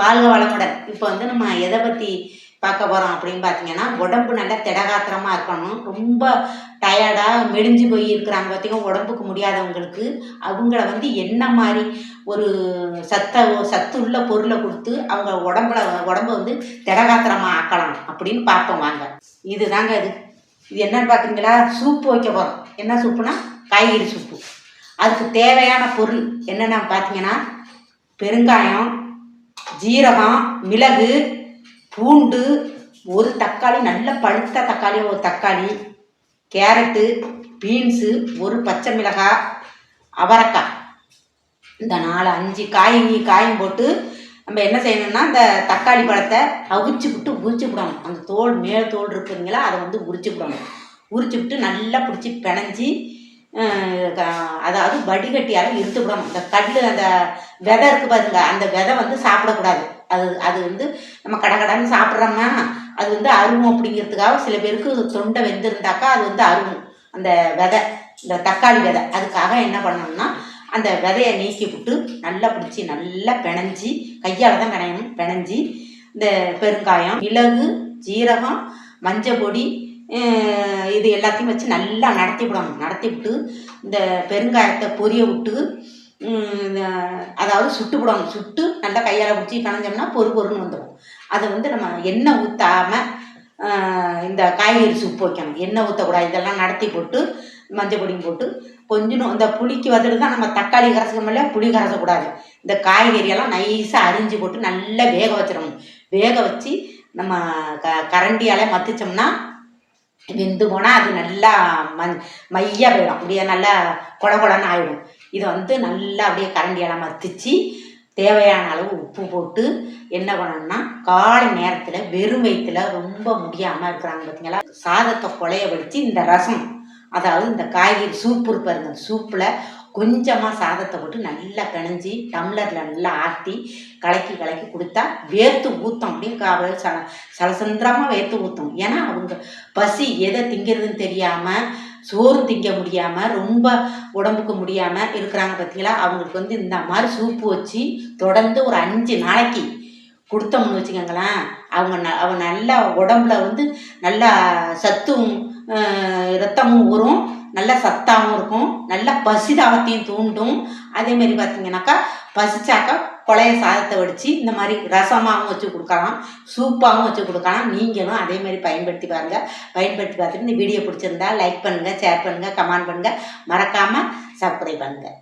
வாழ்க வளமுடன். இப்போ வந்து நம்ம எதை பற்றி பார்க்க போகிறோம் அப்படின்னு பார்த்தீங்கன்னா உடம்பு நல்லா திடகாத்திரமாக இருக்கணும். ரொம்ப டயர்டாக மெடிஞ்சு போய் இருக்கிறாங்க பார்த்தீங்கன்னா உடம்புக்கு முடியாதவங்களுக்கு அவங்கள வந்து என்ன மாதிரி ஒரு சத்த உள்ள பொருளை கொடுத்து அவங்க உடம்புல உடம்ப வந்து திடகாத்திரமாக ஆக்கலாம் அப்படின்னு பார்ப்போம் வாங்க. இதுதாங்க இது. இது என்னன்னு பார்க்குறீங்களா சூப்பு வைக்க போகிறோம் என்ன சூப்புனா காய்கறி சூப்பு அதுக்கு தேவையான பொருள் என்னென்ன பார்த்தீங்கன்னா பெருங்காயம் ஜீரகம் மிளகு பூண்டு ஒரு தக்காளி நல்ல பழுத்த தக்காளி ஒரு தக்காளி கேரட்டு பீன்ஸு ஒரு பச்சை மிளகாய் அவரக்காய். இந்த நாலு அஞ்சு காய் காயும் போட்டு நம்ம என்ன செய்யணும்னா இந்த தக்காளி பழத்தை அவிச்சு விட்டு உரிச்சு விடணும். அந்த தோல் மேல் தோல் இருக்குதுங்களா அதை வந்து உரிச்சு விடணும். உரிச்சு விட்டு நல்லா பிடிச்சி பிணைஞ்சி அதாவது வடிகட்டியால் இருத்து விடணும் இந்த கல் அந்த விதை இருக்கு பாருங்க அந்த விதை வந்து சாப்பிடக்கூடாது. அது அது வந்து நம்ம கடகடன்னு சாப்பிட்றோம்னா அது வந்து அருவும் அப்படிங்கிறதுக்காக சில பேருக்கு தொண்டை வெந்திருந்தாக்கா அது வந்து அருவும் அந்த விதை இந்த தக்காளி விதை. அதுக்காக என்ன பண்ணணும்னா அந்த விதையை நீக்கி விட்டு நல்லா பிடிச்சி நல்லா பிணைஞ்சி கையால் தான் பிணையணும் பிணைஞ்சி இந்த பெருங்காயம் மிளகு ஜீரகம் மஞ்சள் பொடி இது எல்லாத்தையும் வச்சு நல்லா நடத்தி விடணும். நடத்தி விட்டு இந்த பெருங்காயத்தை பொரிய விட்டு இந்த- அதாவது சுட்டு விடணும் சுட்டு நல்லா கையால் பிடிச்சி கணஞ்சோம்னா பொறு பொறுன்னு வந்துடும் அதை வந்து நம்ம எண்ணெய் ஊற்றாம இந்த காய்கறி சூப் வைக்கணும். எண்ணெய் ஊற்றக்கூடாது இதெல்லாம் நடத்தி போட்டு மஞ்சள் பொடியும் போட்டு கொஞ்சம் இந்த புளிக்கு வந்துட்டு தான் நம்ம தக்காளி கரைச்சிக்கமில்ல புளி கரைச்சக்கூடாது இந்த காய்கறியெல்லாம் நைஸாக அரிஞ்சு போட்டு நல்லா வேக வச்சிடணும் வேக வச்சு நம்ம க கரண்டியால் மத்திச்சோம்னா வெந்து போனால் அது நல்லா மண் மையாக போயிடும். அப்படியே நல்லா கொட கொடன்னு ஆகிடும் இதை வந்து நல்லா அப்படியே கரண்டியெல்லாம் மத்திச்சு தேவையான அளவு உப்பு போட்டு என்ன பண்ணணும்னா காலை நேரத்தில் வெறும் வயிற்றுல ரொம்ப முடியாமல் இருக்கிறாங்க பார்த்தீங்களா சாதத்தை குலைய வடித்து இந்த ரசம் அதாவது இந்த காய்கறி சூப்பு இருப்பாருங்க சூப்பில் கொஞ்சமாக சாதத்தை போட்டு நல்லா பிணைஞ்சி டம்ளரில் நல்லா ஆட்டி கலக்கி கலக்கி கொடுத்தா வேர்த்து ஊற்றும் அப்படியே சல சலசந்திரமாக வேர்த்து ஊற்றும் ஏன்னா அவங்க பசி எதை திங்கிறதுன்னு தெரியாமல் சோறு திங்க முடியாமல் ரொம்ப உடம்புக்கு முடியாமல் இருக்கிறாங்க பார்த்தீங்களா அவங்களுக்கு வந்து இந்த மாதிரி சூப்பு வச்சு தொடர்ந்து ஒரு அஞ்சு நாளைக்கு கொடுத்தோம்னு வச்சுக்கோங்களேன். அவங்க ந அவங்க நல்லா உடம்புல வந்து நல்லா சத்தும் ரத்தமும் ஊறும். நல்ல சத்தாகவும் இருக்கும். நல்ல பசிதாகத்தையும் தூண்டும். அதே மாதிரி பார்த்தீங்கன்னாக்கா பசிச்சாக்கா பழைய சாதத்தை வடித்து இந்த மாதிரி ரசமாகவும் வச்சு கொடுக்கலாம். சூப்பாகவும் வச்சு கொடுக்கலாம். நீங்களும் அதே மாதிரி பயன்படுத்தி பாருங்கள் பயன்படுத்தி பார்த்துட்டு இந்த வீடியோ பிடிச்சிருந்தா லைக் பண்ணுங்கள் ஷேர் பண்ணுங்கள் கமெண்ட் பண்ணுங்கள் மறக்காமல் சப்ஸ்கிரைப் பண்ணுங்கள்